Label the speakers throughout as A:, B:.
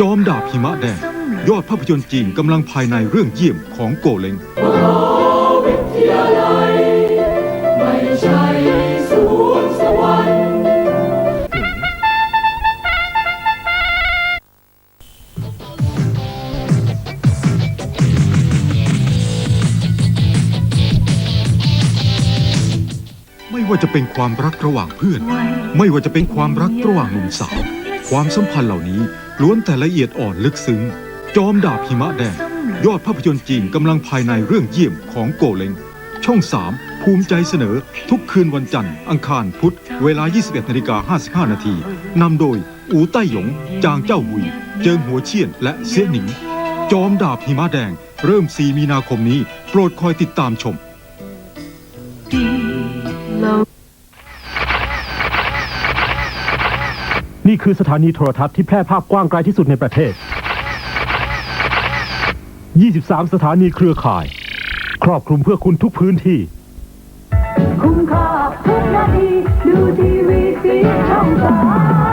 A: จอมดาบหิมะแดง ยอดภาพยนตร์จีนกำลังภายในเรื่องเยี่ยมของโกเล้ง
B: ไม่ใช่สวงสวรรค์
A: ไม่ว่าจะเป็นความรักระหว่างเพื่อน ไม่ว่าจะเป็นความรักระหว่างหนุ่มสาว ความสัมพันธ์เหล่านี้ ล้วนแต่ละเอียดอ่อนลึกซึ้ง จอมดาบหิมะแดง ยอดภาพยนตร์จีนกำลังภายในเรื่องเยี่ยมของโกเล้งช่อง 3 ภูมิใจเสนอทุกคืนวันจันทร์ อังคารพุธ เวลา 21นาฬิกา55 นาทีนำโดย อูใต้หยง จางเจ้าหุย เจิงหัวเชี่ยน และเสี้ยหนิง จอมดาบหิมะแดง เริ่ม 4 มีนาคมนี้ โปรดคอยติดตามชม
C: นี่คือสถานีโทรทัศน์ที่แพร่ภาพกว้างไกลที่สุดในประเทศ 23 สถานีเครือข่าย ครอบคลุมเพื่อคุณทุกพื้นที่
B: คุ้มค่าทุกนาทีดูทีวีสีช่องสาม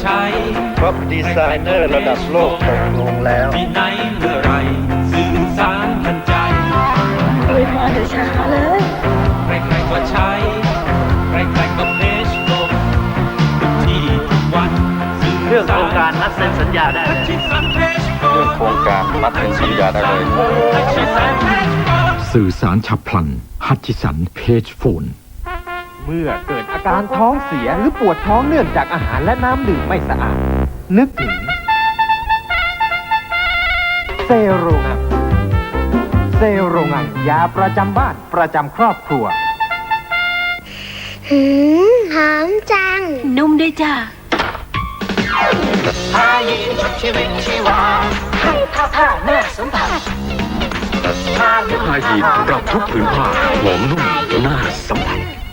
D: ใช้
E: เพราะดีไซเนอร์ระดับโลกตกลงแล้ว
D: ที่ไหนเมื่อไหรสื่อสารทันใจ
F: อุ้ยมาเดี๋ยวช้าเลย
D: ใครๆก็ใช้ใครๆก็เพจโลกทุกที่ทุกวันสื่
E: เรื่องโครงการนัดเซ็นสัญญาได้เลย
D: ชิดสันเพจโล
G: เรื่องโครงการนัดเซ็นสัญญาได้เลย
D: ชิดสันเพจโล
A: สื่อสารฉับพลันฮัตจิสันเพจโฟน
H: เมื่อเกิดอา การท้องเสียหรือปวดท้องเนื่องจากอาหารและน้ำดื่มไม่สะอาด นึกถึง เซโรงัง เซโรงังยาประจำบ้านประจำครอบครัว
F: หืมหอมจัง นุ่มด้วยจ้ะ
D: พายินชุบชีวิตชีวา
F: ให้ผ้าผ้าหน้าสัมผัส
G: ผ้ายีนปรับทุกผืนผ้าหอมนุ่มน่า